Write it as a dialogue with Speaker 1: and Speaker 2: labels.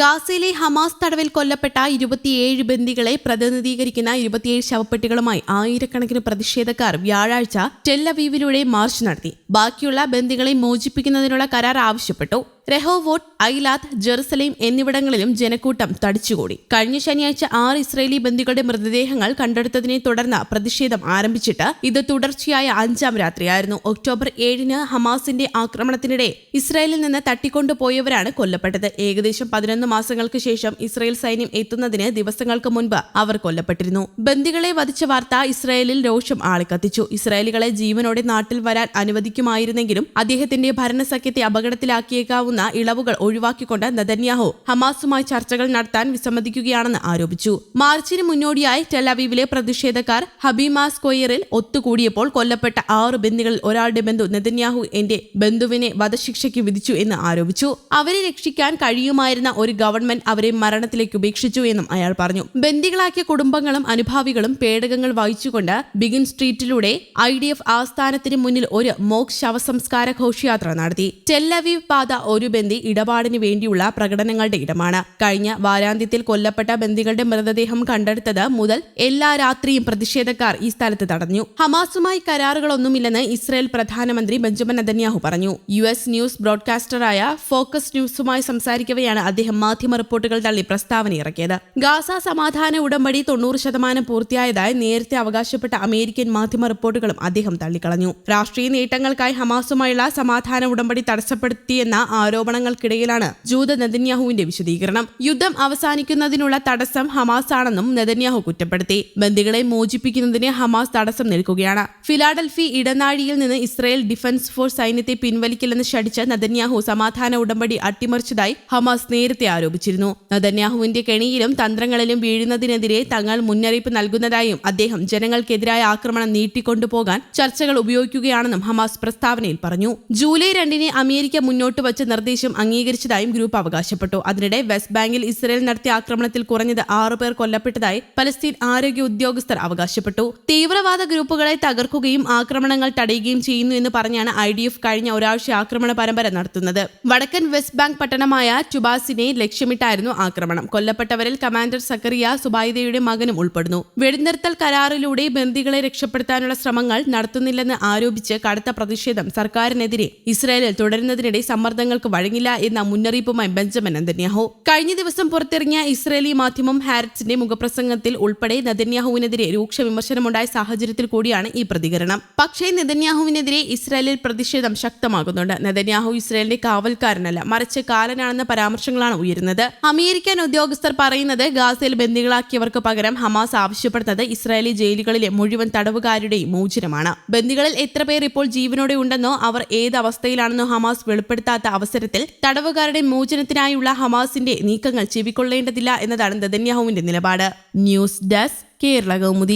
Speaker 1: ഗാസയിലെ ഹമാസ് തടവിൽ കൊല്ലപ്പെട്ട ഇരുപത്തിയേഴ് ബന്ദികളെ പ്രതിനിധീകരിക്കുന്ന ഇരുപത്തിയേഴ് ശവപ്പെട്ടികളുമായി ആയിരക്കണക്കിന് പ്രതിഷേധക്കാർ വ്യാഴാഴ്ച ടെല്ലവീവിലൂടെ മാർച്ച് നടത്തി. ബാക്കിയുള്ള ബന്ദികളെ മോചിപ്പിക്കുന്നതിനുള്ള കരാർ ആവശ്യപ്പെട്ടു. റെഹോവോട്ട് ഐലാത്ത് ജെറുസലേം എന്നിവിടങ്ങളിലും ജനക്കൂട്ടം തടിച്ചുകൂടി. കഴിഞ്ഞ ശനിയാഴ്ച ആറ് ഇസ്രയേലി ബന്ദികളുടെ മൃതദേഹങ്ങൾ കണ്ടെടുത്തതിനെ തുടർന്ന് പ്രതിഷേധം ആരംഭിച്ചിട്ട് ഇത് തുടർച്ചയായ അഞ്ചാം രാത്രിയായിരുന്നു. ഒക്ടോബർ ഏഴിന് ഹമാസിന്റെ ആക്രമണത്തിനിടെ ഇസ്രായേലിൽ നിന്ന് തട്ടിക്കൊണ്ടുപോയവരാണ് കൊല്ലപ്പെട്ടത്. ഏകദേശം പതിനൊന്ന് മാസങ്ങൾക്ക് ശേഷം ഇസ്രായേൽ സൈന്യം എത്തുന്നതിന് ദിവസങ്ങൾക്ക് മുൻപ് അവർ കൊല്ലപ്പെട്ടിരുന്നു. ബന്ദികളെ വധിച്ച വാർത്ത ഇസ്രായേലിൽ രോഷം ആളിക്കത്തിച്ചു. ഇസ്രായേലികളെ ജീവനോടെ നാട്ടിൽ വരാൻ അനുവദിക്കുമായിരുന്നെങ്കിലും അദ്ദേഹത്തിന്റെ ഭരണസഖ്യത്തെ അപകടത്തിലാക്കിയേക്കാവുന്ന ഇളവുകൾ ഒഴിവാക്കിക്കൊണ്ട് നെതന്യാഹു ഹമാസുമായി ചർച്ചകൾ നടത്താൻ വിസമ്മതിക്കുകയാണെന്ന് ആരോപിച്ചു. മാർച്ചിന് മുന്നോടിയായി ടെലവീവിലെ പ്രതിഷേധക്കാർ ഹബീമ സ്ക്വയറിൽ ഒത്തുകൂടിയപ്പോൾ കൊല്ലപ്പെട്ട ആറ് ബന്ദികളിൽ ഒരാളുടെ ബന്ധു നെതന്യാഹു എന്റെ ബന്ധുവിനെ വധശിക്ഷയ്ക്ക് വിധിച്ചു എന്ന് ആരോപിച്ചു. അവരെ രക്ഷിക്കാൻ കഴിയുമായിരുന്ന ഒരു ഗവൺമെന്റ് അവരെ മരണത്തിലേക്ക് ഉപേക്ഷിച്ചു എന്നും അയാൾ പറഞ്ഞു. ബന്ദികളാക്കിയ കുടുംബങ്ങളും അനുഭാവികളും പേടകങ്ങൾ വായിച്ചുകൊണ്ട് ബിഗിൻ സ്ട്രീറ്റിലൂടെ ഐ ഡി എഫ് ആസ്ഥാനത്തിന് മുന്നിൽ ഒരു മോക് ശവസംസ്കാര ഘോഷയാത്ര നടത്തി. ടെല്ലവീവ് പാത ഒരു ബന്ദി ഇടപാടിന് വേണ്ടിയുള്ള പ്രകടനങ്ങളുടെ ഇടമാണ്. കഴിഞ്ഞ വാരാന്ത്യത്തിൽ കൊല്ലപ്പെട്ട ബന്ദികളുടെ മൃതദേഹം കണ്ടെടുത്തത് മുതൽ എല്ലാ രാത്രിയും പ്രതിഷേധക്കാർ ഈ സ്ഥലത്ത് തടഞ്ഞു. ഹമാസുമായി കരാറുകളൊന്നുമില്ലെന്ന് ഇസ്രായേൽ പ്രധാനമന്ത്രി ബെഞ്ചമിൻ നെതന്യാഹു പറഞ്ഞു. യു എസ് ന്യൂസ് ബ്രോഡ്കാസ്റ്ററായ ഫോക്കസ് ന്യൂസുമായി സംസാരിക്കവെയാണ് അദ്ദേഹം മാധ്യമ റിപ്പോർട്ടുകൾ തള്ളി പ്രസ്താവന ഇറക്കിയത്. ഗാസ സമാധാന ഉടമ്പടി തൊണ്ണൂറ് ശതമാനം പൂർത്തിയായതായി നേരത്തെ അവകാശപ്പെട്ട അമേരിക്കൻ മാധ്യമ റിപ്പോർട്ടുകളും അദ്ദേഹം തള്ളിക്കളഞ്ഞു. രാഷ്ട്രീയ നേട്ടങ്ങൾക്കായി ഹമാസുമായുള്ള സമാധാന ഉടമ്പടി തടസ്സപ്പെടുത്തിയെന്ന ആരോപണങ്ങൾക്കിടയിലാണ് ജൂത നെതന്യാഹുവിന്റെ വിശദീകരണം. യുദ്ധം അവസാനിക്കുന്നതിനുള്ള തടസ്സം ഹമാസ് ആണെന്നും നെതന്യാഹു കുറ്റപ്പെടുത്തി. ബന്ദികളെ മോചിപ്പിക്കുന്നതിന് ഹമാസ് തടസ്സം നിൽക്കുകയാണ്. ഫിലാഡൽഫി ഇടനാഴിയിൽ നിന്ന് ഇസ്രായേൽ ഡിഫൻസ് ഫോഴ്സ് സൈന്യത്തെ പിൻവലിക്കില്ലെന്ന് ശടിച്ച് നെതന്യാഹു സമാധാന ഉടമ്പടി അട്ടിമറിച്ചതായി ഹമാസ് നേരത്തെ ആരോപിച്ചിരുന്നു. നെതന്യാഹുവിന്റെ കെണിയിലും തന്ത്രങ്ങളിലും വീഴുന്നതിനെതിരെ തങ്ങൾ മുന്നറിയിപ്പ് നൽകുന്നതായും അദ്ദേഹം ജനങ്ങൾക്കെതിരായ ആക്രമണം നീട്ടിക്കൊണ്ടുപോകാൻ ചർച്ചകൾ ഉപയോഗിക്കുകയാണെന്നും ഹമാസ് പ്രസ്താവനയിൽ പറഞ്ഞു. ജൂലൈ രണ്ടിന് അമേരിക്ക മുന്നോട്ട് വച്ച നിർദ്ദേശം അംഗീകരിച്ചതായും ഗ്രൂപ്പ് അവകാശപ്പെട്ടു. അതിനിടെ വെസ്റ്റ് ബാങ്കിൽ ഇസ്രയേൽ നടത്തിയ ആക്രമണത്തിൽ കുറഞ്ഞത് ആറു പേർ കൊല്ലപ്പെട്ടതായി പലസ്തീൻ ആരോഗ്യ ഉദ്യോഗസ്ഥർ അവകാശപ്പെട്ടു. തീവ്രവാദ ഗ്രൂപ്പുകളെ തകർക്കുകയും ആക്രമണങ്ങൾ തടയുകയും ചെയ്യുന്നു എന്ന് പറഞ്ഞാണ് ഐ ഡി എഫ് കഴിഞ്ഞ ഒരാഴ്ച ആക്രമണ പരമ്പര നടത്തുന്നത്. വടക്കൻ വെസ്റ്റ് ബാങ്ക് പട്ടണമായ ചുബാസിനെ ലക്ഷ്യമിട്ടായിരുന്നു ആക്രമണം. കൊല്ലപ്പെട്ടവരിൽ കമാൻഡർ സക്കറിയ സുബൈദയുടെ മകനും ഉൾപ്പെടുന്നു. വെടിനിർത്തൽ കരാറിലൂടെ ബന്ദികളെ രക്ഷപ്പെടുത്താനുള്ള ശ്രമങ്ങൾ നടത്തുന്നില്ലെന്ന് ആരോപിച്ച് കടുത്ത പ്രതിഷേധം സർക്കാരിനെതിരെ. ഇസ്രായേലിൽ തുടരുന്നതിനിടെ സമ്മർദ്ദങ്ങൾക്ക് വഴങ്ങില്ല എന്ന മുന്നറിയിപ്പുമായി ബെഞ്ചമിൻ നെതന്യാഹു. കഴിഞ്ഞ ദിവസം പുറത്തിറങ്ങിയ ഇസ്രേലി മാധ്യമം ഹാരിറ്റ്സിന്റെ മുഖപ്രസംഗത്തിൽ ഉൾപ്പെടെ നെതന്യാഹുവിനെതിരെ രൂക്ഷ വിമർശനമുണ്ടായ സാഹചര്യത്തിൽ കൂടിയാണ് ഈ പ്രതികരണം. പക്ഷേ നെതന്യാഹുവിനെതിരെ ഇസ്രായേലിൽ പ്രതിഷേധം ശക്തമാകുന്നുണ്ട്. നെതന്യാഹു ഇസ്രായേലിന്റെ കാവൽക്കാരനല്ല മറിച്ച് കാലനാണെന്ന പരാമർശങ്ങളാണ് ഉയരുന്നത്. അമേരിക്കൻ ഉദ്യോഗസ്ഥർ പറയുന്നത് ഗാസയിൽ ബന്ദികളാക്കിയവർക്ക് പകരം ഹമാസ് ആവശ്യപ്പെടുന്നത് ഇസ്രായേലി ജയിലുകളിലെ മുഴുവൻ തടവുകാരുടെയും മോചനമാണ്. ബന്ദികളിൽ എത്ര പേർ ഇപ്പോൾ ജീവനോടെ ഉണ്ടെന്നോ അവർ ഏത് അവസ്ഥയിലാണെന്നോ ഹമാസ് വെളിപ്പെടുത്താത്ത അവസരത്തിൽ തടവുകാരുടെ മോചനത്തിനായുള്ള ഹമാസിന്റെ നീക്കങ്ങൾ ചെവിക്കൊള്ളേണ്ടതില്ല എന്നതാണ് നെതന്യാഹുവിന്റെ നിലപാട്. News desk Kerala Kaumudi.